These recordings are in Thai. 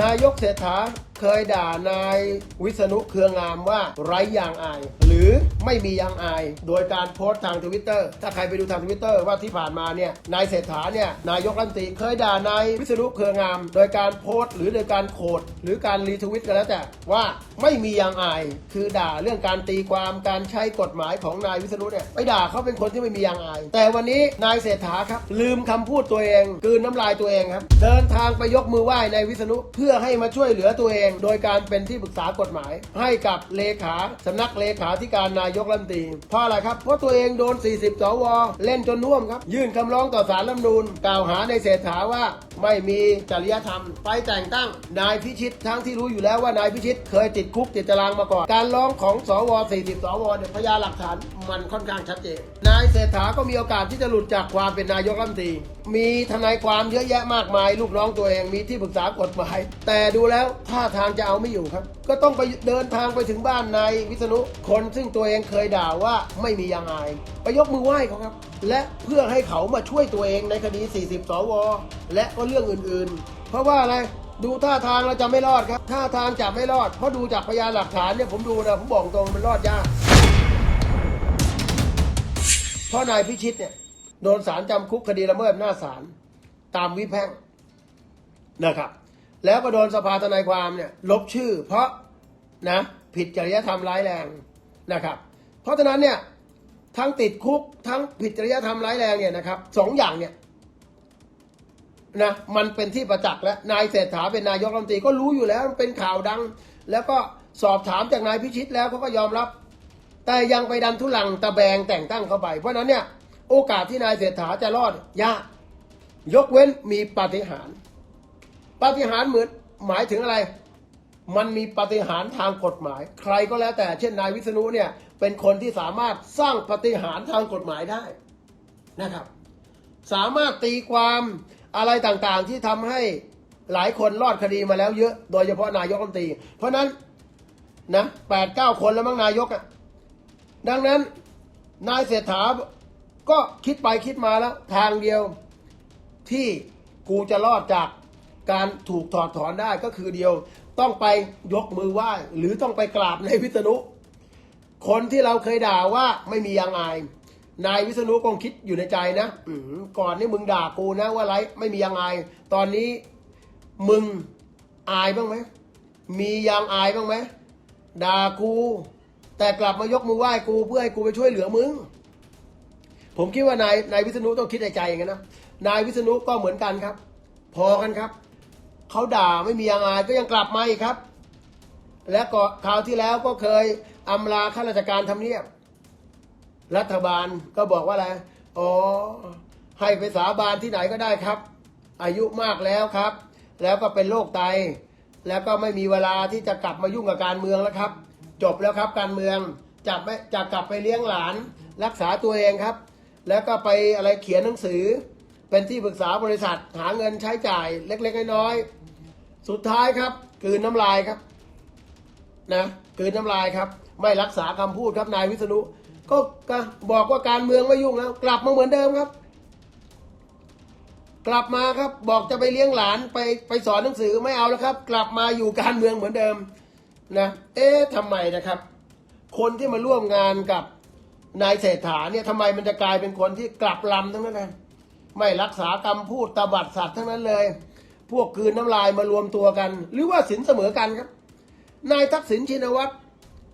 นายกเศรษฐา เคยด่านายวิษณุเครืองามว่าไร้ยางอาย หรือไม่มียางอาย โดยการโพสต์ทางทวิตเตอร์ถ้าใครไปดูทางทวิตเตอร์ว่าที่ผ่านมาเนี่ยนายเศรษฐาเนี่ยนายกรัฐมนตรีเคยด่านายวิษณุเครืองาม โดยการโพสต์ หรือโดยการโคดหรือการรีทวิตก็แล้วแต่ว่าไม่มียางอาย คือด่าเรื่องการตีความการใช้กฎหมายของนายวิษณุเนี่ยไปด่าเขาเป็นคนที่ไม่มียางอาย แต่วันนี้นายเศรษฐาครับ ลืมคำพูดตัวเองกืนน้ำลายตัวเองครับ เดินทางไปยกมือไหว้นายวิษณุเพื่อให้มาช่วยเหลือตัวเองโดยการเป็นที่ปรึกษากฎหมาย ให้กับเลขาสำนักเลขาธิการนายกรัฐมนตรีเพราะอะไรครับ เพราะตัวเองโดน 40 สว เล่นจนน่วมครับ ยื่นคำร้องต่อศาลรัฐธรรมนูญกล่าวหาในเศรษฐาว่าไม่มีจริยธรรม ไปแต่งตั้ง นายพิชิตทั้งที่รู้อยู่แล้วว่านายพิชิต เคยติดคุกติดตารางมาก่อน การร้องของสว 40 สวเนี่ยพยานหลักฐานมันค่อนข้างชัดเจน นายเศรษฐาก็มีโอกาสที่จะหลุดจากความเป็นนายกรัฐมนตรีมีทนายความเยอะแยะมากมาย ลูกน้องตัวเองมีที่ปรึกษากฎหมาย แต่ดูแล้วท่าทางจะเอาไม่อยู่ครับ ก็ต้องไปเดินทางไปถึงบ้านนายวิษณุคนซึ่งตัวเองเคยด่าว่าไม่มียางอายไปยกมือไหว้เขาครับ และเพื่อให้เขามาช่วยตัวเองในคดี 40 สว และก็รื่องอื่นๆ เพราะว่าอะไรดูท่าทางเราจะไม่รอดครับ ท่าทางจะไม่รอด เพราะดูจากพยานหลักฐานเนี่ยผมดูนะผมบอกตรงมันรอดยาก เพราะนายพิชิตเนี่ยโดนสารจำคุกคดีละเมิดหน้าจศาลตามวิแพ่งนะครับ แล้วก็โดนสภาทนายความเนี่ยลบชื่อ เพราะนะผิดจริยธรรมร้ายแรงนะครับ เพราะฉะนั้นเนี่ยทั้งติดคุกทั้งผิดจริยธรรมร้ายแรงเนี่ยนะครับสองอย่างเนี่ย นะมันเป็นที่ประจักษ์แล้วนายเศรษฐาเป็นนายกรัฐมนตรีก็รู้อยู่แล้วมันเป็นข่าวดัง แล้วก็สอบถามจากนายพิชิตแล้วเขาก็ยอมรับ แต่ยังไปดันทุลังตะแบงแต่งตั้งเข้าไป เพราะฉะนั้นเนี่ยโอกาสที่นายเศรษฐาจะรอดยากยกเว้นมีปาฏิหาริย์ปาฏิหาริย์เหมือนหมายถึงอะไร มันมีปาฏิหาริย์ทางกฎหมาย ใครก็แล้วแต่เช่นนายวิษณุเนี่ยเป็นคนที่สามารถสร้างปาฏิหาริย์ทางกฎหมายได้นะครับ สามารถตีความ อะไรต่างๆที่ทำให้หลายคนรอดคดีมาแล้วเยอะ โดยเฉพาะนายกรัฐมนตรี เพราะฉะนั้นนะแปดเก้าคนแล้วมั้งนายกอะ่ะดังนั้นนายเศรษฐาก็คิดไปคิดมาแล้ว ทางเดียวที่กูจะรอดจากการถูกถอดถอนได้ก็คือเดียว ต้องไปยกมือไหว้หรือต้องไปกราบในวิษณุคนที่เราเคยด่าว่าไม่มียางอาย นายวิษณุคงคิดอยู่ในใจนะอืมก่อนนี่มึงด่ากูนะว่าไรไม่มียางอายตอนนี้มึงอายบ้างไหมมียางอายบ้างไหมด่ากู แต่กลับมายกมือไหว้กูเพื่อให้กูไปช่วยเหลือมึงผมคิดว่านายนายวิษณุต้องคิดในใจอย่างนั้นนะนายวิษณุก็เหมือนกันครับ พอกันครับเขาด่าไม่มียางอายก็ยังกลับมาอีกครับ และก็คราวที่แล้วก็เคยอำลาข้าราชการทำเนียบ รัฐบาลก็บอกว่าอะไร อ๋อ ให้ไปสาบานที่ไหนก็ได้ครับ อายุมากแล้วครับ แล้วก็เป็นโรคไต แล้วก็ไม่มีเวลาที่จะกลับมายุ่งกับการเมืองแล้วครับ จบแล้วครับการเมืองจะไม่จะกลับไปเลี้ยงหลาน รักษาตัวเองครับ แล้วก็ไปอะไรเขียนหนังสือ เป็นที่ปรึกษาบริษัทหาเงินใช้จ่ายเล็กๆน้อยๆสุดท้ายครับกืนน้ำลายครับนะกืนน้ำลายครับ ไม่รักษาคำพูดครับนายวิษณุ ก็บอกว่าการเมืองไม่ยุ่งแล้ว กลับมาเหมือนเดิมครับ กลับมาครับ บอกจะไปเลี้ยงหลานไปไปสอนหนังสือไม่เอาแล้วครับ กลับมาอยู่การเมืองเหมือนเดิมนะเอ๊ะทำไมนะครับ คนที่มาร่วมงานกับนายเศรษฐาเนี่ยทำไมมันจะกลายเป็นคนที่กลับลำทั้งนั้นนะไม่รักษาคำพูดตบัดสัตว์ทั้งนั้นเลย พวกคืนน้ำลายมารวมตัวกัน หรือว่าสินเสมอกันครับ นายทักษิณชินวัตร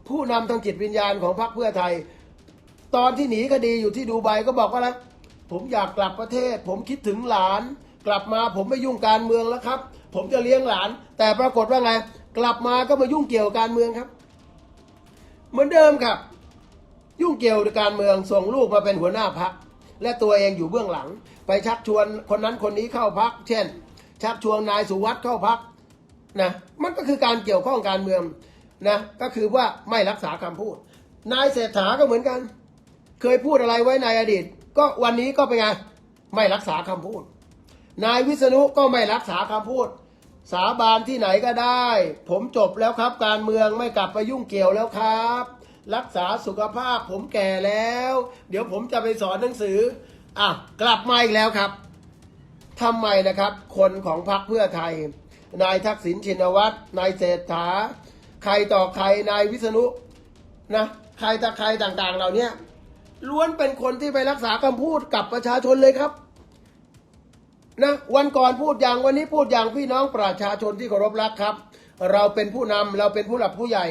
ผู้นำทางจิตวิญญาณของพรรคเพื่อไทย ตอนที่หนีคดีอยู่ที่ดูไบก็บอกว่าแล้วผมอยากกลับประเทศ ผมคิดถึงหลาน กลับมาผมไม่ยุ่งการเมืองแล้วครับ ผมจะเลี้ยงหลาน แต่ปรากฏว่าไง กลับมาก็มายุ่งเกี่ยวกับการเมืองครับ เหมือนเดิมครับ ยุ่งเกี่ยวกับการเมืองส่งลูกมาเป็นหัวหน้าพักและตัวเองอยู่เบื้องหลัง ไปชักชวนคนนั้นคนนี้เข้าพัก เช่น ชักชวนนายสุวัสด์เข้าพักนะมันก็คือการเกี่ยวข้องการเมืองนะก็คือว่าไม่รักษาคำพูด นายเศรษฐาก็เหมือนกัน เคยพูดอะไรไว้ในอดีต ก็วันนี้ก็เป็นไงไม่รักษาคำพูด นายวิษณุก็ไม่รักษาคำพูด สาบานที่ไหนก็ได้ ผมจบแล้วครับ การเมืองไม่กลับไปยุ่งเกี่ยวแล้วครับ รักษาสุขภาพผมแก่แล้ว เดี๋ยวผมจะไปสอนหนังสืออะกลับมาอีกแล้วครับทำไมนะครับ คนของพรรคเพื่อไทย นายทักษิณชินวัตรนายเศรษฐา ใครต่อใครนายวิษณุนะใครต่อใครต่างๆ เหล่าเนี้ย ล้วนเป็นคนที่ไปรักษาคำพูดกับประชาชนเลยครับนะวันก่อนพูดอย่างวันนี้พูดอย่างพี่น้องประชาชนที่เคารพรักครับ เราเป็นผู้นำเราเป็นผู้หลักผู้ใหญ่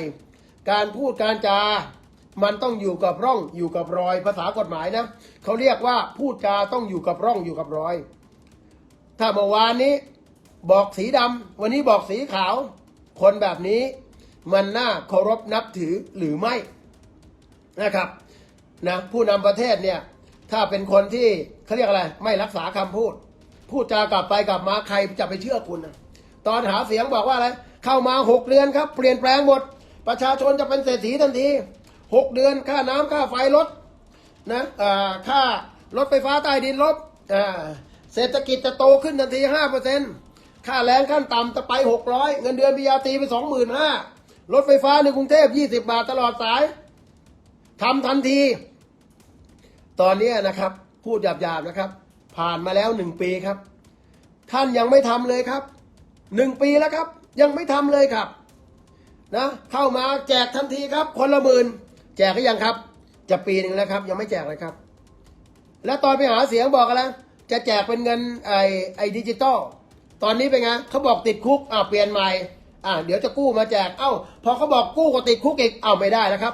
การพูดการจา มันต้องอยู่กับร่องอยู่กับรอยภาษากฎหมายนะเขาเรียกว่าพูดจาต้องอยู่กับร่องอยู่กับรอย ถ้าเมื่อวานนี้บอกสีดำวันนี้บอกสีขาว คนแบบนี้มันน่าเคารพนับถือหรือไม่นะครับ นะผู้นำประเทศเนี่ยถ้าเป็นคนที่เขาเรียกอะไร ไม่รักษาคำพูด พูดจากลับไปกลับมาใครจะไปเชื่อคุณนะตอนหาเสียงบอกว่าอะไร เข้ามาหกเดือนครับ เปลี่ยนแปลงหมด ประชาชนจะเป็นเศรษฐีทันทีหกเดือนค่าน้ำค่าไฟลดนะอ่าค่ารถไฟฟ้าใต้ดินลดอ่าเศรษฐกิจจะโตขึ้นทันทีห้าเปอร์เซ็นค่าแรงขั้นต่ำจะไปหกร้อยเงินเดือนปิยาตรีไปสองหมื่นห้ารถไฟฟ้าในกรุงเทพยี่สิบบาทตลอดสาย ทำทันที ตอนนี้นะครับ พูดหยาบๆนะครับ ผ่านมาแล้วหนึ่งปีครับ ท่านยังไม่ทำเลยครับหนึ่งปีแล้วครับ ยังไม่ทำเลยครับนะเข้ามาแจกทันทีครับ คนละหมื่นแจกก็ยังครับ จะปีหนึ่งแล้วครับ ยังไม่แจกเลยครับ แล้วตอนไปหาเสียงบอกอะไรจะแจกเป็นเงินไอไอดิจิตอลตอนนี้เป็นไงเขาบอกติดคุกอ่าเปลี่ยนใหม่อ่าเดี๋ยวจะกู้มาแจก เอ้า พอเขาบอกกู้ก็ติดคุกอีกเอ้าไม่ได้แล้วครับ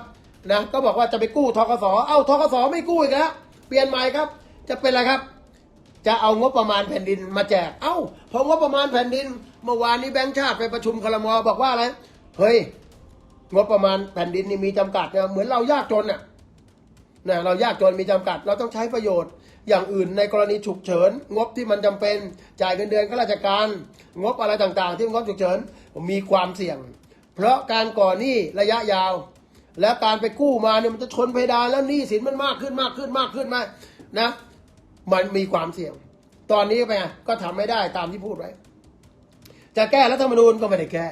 นะก็บอกว่าจะไปกู้ทกสเอ้าทกสไม่กู้อีกแล้วเปลี่ยนใหม่ครับ จะเป็นอะไรครับ จะเอางบประมาณแผ่นดินมาแจก เอ้าพองบประมาณแผ่นดิน เมื่อวานนี้แบงค์ชาติไปประชุมคลมอบอกว่าอะไรเฮ้ยงบประมาณแผ่นดินนี่มีจำกัดเนี่ยเหมือนเรายากจนน่ะนะเรายากจนมีจำกัด เราต้องใช้ประโยชน์อย่างอื่นในกรณีฉุกเฉิน งบที่มันจำเป็นจ่ายเงินเดือนข้าราชการ งบอะไรต่างๆ ที่เป็นงบฉุกเฉินมีความเสี่ยง เพราะการก่อหนี้ระยะยาว และการไปกู้มาเนี่ยมันจะชนเพดานแล้วหนี้สินมันมากขึ้นมากขึ้นมากขึ้นมานะ มันมีความเสี่ยง ตอนนี้ไปไงก็ทำไม่ได้ตามที่พูดไว้ จะแก้รัฐธรรมนูญก็ไม่ได้แก้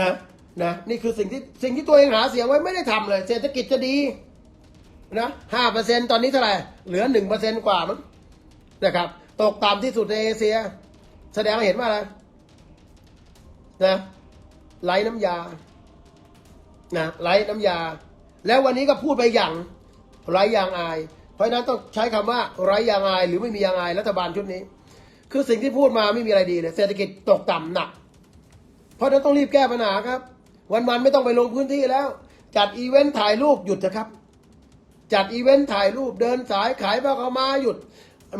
นะนะนี่คือสิ่งที่สิ่งที่ตัวเองหาเสียงไว้ไม่ได้ทำเลย เศรษฐกิจจะดีนะห้าเปอร์เซ็นตอนนี้เท่าไหร่เหลือหนึ่งเปอร์เซ็นกว่ามั้งนะครับ ตกต่ำที่สุดในเอเชีย แสดงให้เห็นว่าอะไรนะไร้น้ำยา นะไร้น้ำยา แล้ววันนี้ก็พูดไปอย่างไร้ยางอาย เพราะฉะนั้นต้องใช้คำว่าไร้ยางอาย หรือไม่มียางอายรัฐบาลชุดนี้ คือสิ่งที่พูดมาไม่มีอะไรดีเลยเศรษฐกิจตกต่ำหนัก เพราะฉะนั้นต้องรีบแก้ปัญหาครับ วันๆไม่ต้องไปลงพื้นที่แล้ว จัดอีเวนต์ถ่ายรูปหยุดนะครับ จัดอีเวนต์ถ่ายรูปเดินสายขายผ้าขาวมาหยุด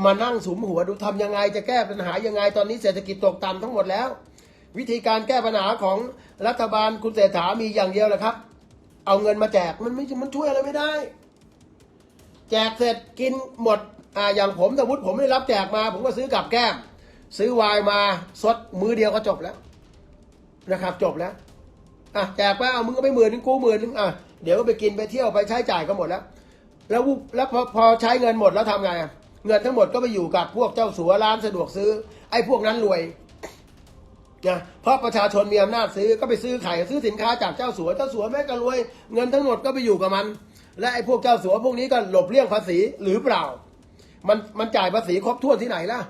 มานั่งสุมหัวดูทำยังไงจะแก้ปัญหายังไงตอนนี้เศรษฐกิจตกต่ำทั้งหมดแล้ว วิธีการแก้ปัญหาของรัฐบาลคุณเศรษฐามีอย่างเดียวแหละครับ เอาเงินมาแจกมันไม่มันช่วยอะไรไม่ได้ แจกเสร็จกินหมดอ่าอย่างผมสมมติผมไม่ได้รับแจกมา ผมก็ซื้อกับแก้ม ซื้อไวน์มาสดมือเดียวก็จบแล้วนะครับจบแล้วอะแจกไปเอามึงก็ไปหมื่นนึงกูหมื่นนึงอะเดี๋ยวก็ไปกินไปเที่ยวไปใช้จ่ายก็หมดแล้ว แล้วแล้วพอพอใช้เงินหมดแล้วทำไงเงินทั้งหมดก็ไปอยู่กับพวกเจ้าสัวร้านสะดวกซื้อ ไอ้พวกนั้นรวย นะเพราะประชาชนมีอำนาจซื้อก็ไปซื้อไข่ซื้อสินค้าจากเจ้าสัวเจ้าสัวแม่ก็รวยเงินทั้งหมดก็ไปอยู่กับมัน และไอ้พวกเจ้าสัวพวกนี้ก็หลบเลี่ยงภาษีหรือเปล่า มันมันจ่ายภาษีครบถ้วนที่ไหนล่ะ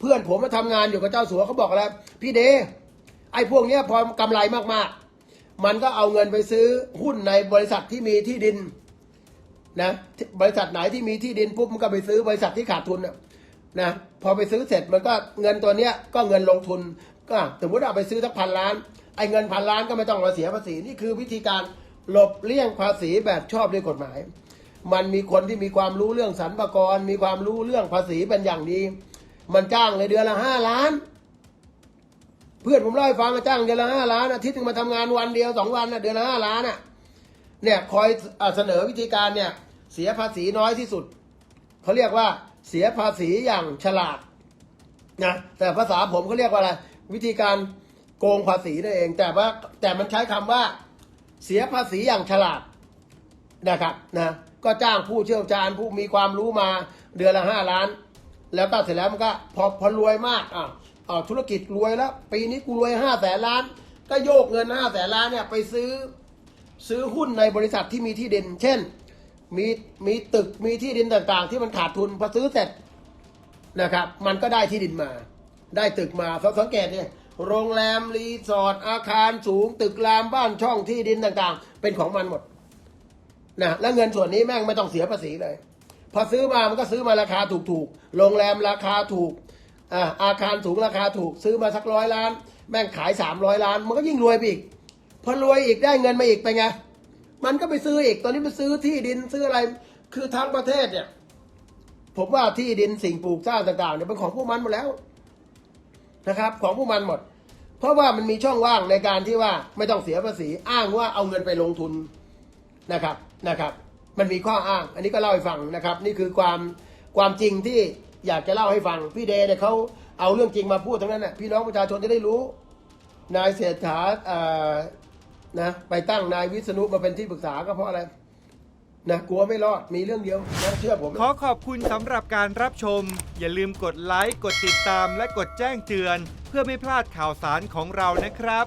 เพื่อนผมมาทำงานอยู่กับเจ้าสัวเขาบอกแล้วพี่เดไอ้พวกเนี้ยพอกำไรมากๆ มันก็เอาเงินไปซื้อหุ้นในบริษัทที่มีที่ดินนะบริษัทไหนที่มีที่ดินปุ๊บมันก็ไปซื้อบริษัทที่ขาดทุนนะนะพอไปซื้อเสร็จมันก็เงินตัวเนี้ยก็เงินลงทุน ก็สมมติเอาไปซื้อสักพันล้าน ไอ้เงินพันล้านก็ไม่ต้องมาเสียภาษี นี่คือวิธีการหลบเลี่ยงภาษีแบบชอบด้วยกฎหมาย มันมีคนที่มีความรู้เรื่องสรรพากร มีความรู้เรื่องภาษีเป็นอย่างดี มันจ้างเลยเดือนละห้าล้าน เพื่อนผมเล่าให้ฟังว่าจ้างเดือนละห้าล้านอาทิตย์นึงมาทำงานวันเดียวสองวันนะเดือนละห้าล้านน่ะ เนี่ยคอยอเสนอวิธีการเนี่ยเสียภาษีน้อยที่สุด เขาเรียกว่าเสียภาษีอย่างฉลาดนะแต่ภาษาผมเขาเรียกว่าอะไร วิธีการโกงภาษีนั่นเอง แต่ว่าแต่มันใช้คำว่าเสียภาษีอย่างฉลาดนะครับนะก็จ้างผู้เชี่ยวชาญผู้มีความรู้มาเดือนละห้าล้าน แล้วก็เสร็จแล้วมันก็พอพอรวยมากอะอ่าธุรกิจรวยแล้ว ปีนี้กูรวยห้าแสนล้าน ก็โยกเงินห้าแสนล้านเนี่ยไปซื้อซื้อหุ้นในบริษัทที่มีที่ดิน เช่นมีมีตึกมีที่ดินต่างๆ ที่มันขาดทุนพอซื้อเสร็จนะครับ มันก็ได้ที่ดินมา ได้ตึกมาสังสังเกตเนี่ยโรงแรมรีสอร์ทอาคารสูง ตึกรามบ้านช่องที่ดินต่างๆ เป็นของมันหมดนะแล้วเงินส่วนนี้แม่งไม่ต้องเสียภาษีเลย พอซื้อมามันก็ซื้อมาราคาถูกๆโรงแรมราคาถูกอ่าอาคารสูงราคาถูกซื้อมาสักร้อยล้าน แม่งขายสามร้อยล้าน มันก็ยิ่งรวยไปอีกพอรวยอีกได้เงินมาอีกไปไงมันก็ไปซื้ออีกตอนนี้ไปซื้อที่ดินซื้ออะไรคือทั้งประเทศเนี่ย ผมว่าที่ดินสิ่งปลูกสร้างต่างๆเนี่ยเป็นของพวกมันหมดแล้ว นะครับ ของพวกมันหมด เพราะว่ามันมีช่องว่างในการที่ว่าไม่ต้องเสียภาษีอ้างว่าเอาเงินไปลงทุนนะครับนะครับ มันมีข้ออ้าง อันนี้ก็เล่าให้ฟังนะครับ นี่คือความความจริงที่อยากจะเล่าให้ฟังพี่เดย์เนี่ยเขาเอาเรื่องจริงมาพูดทั้งนั้นน่ะพี่น้องประชาชนจะได้รู้ นายเศรษฐาเอ่อนะไปตั้งนายวิษณุมาเป็นที่ปรึกษาก็เพราะอะไร นะกลัวไม่รอดมีเรื่องเดียวนะเชื่อผมขอขอบคุณสำหรับการรับชม อย่าลืมกดไลค์ กดติดตามและกดแจ้งเตือน เพื่อไม่พลาดข่าวสารของเรานะครับ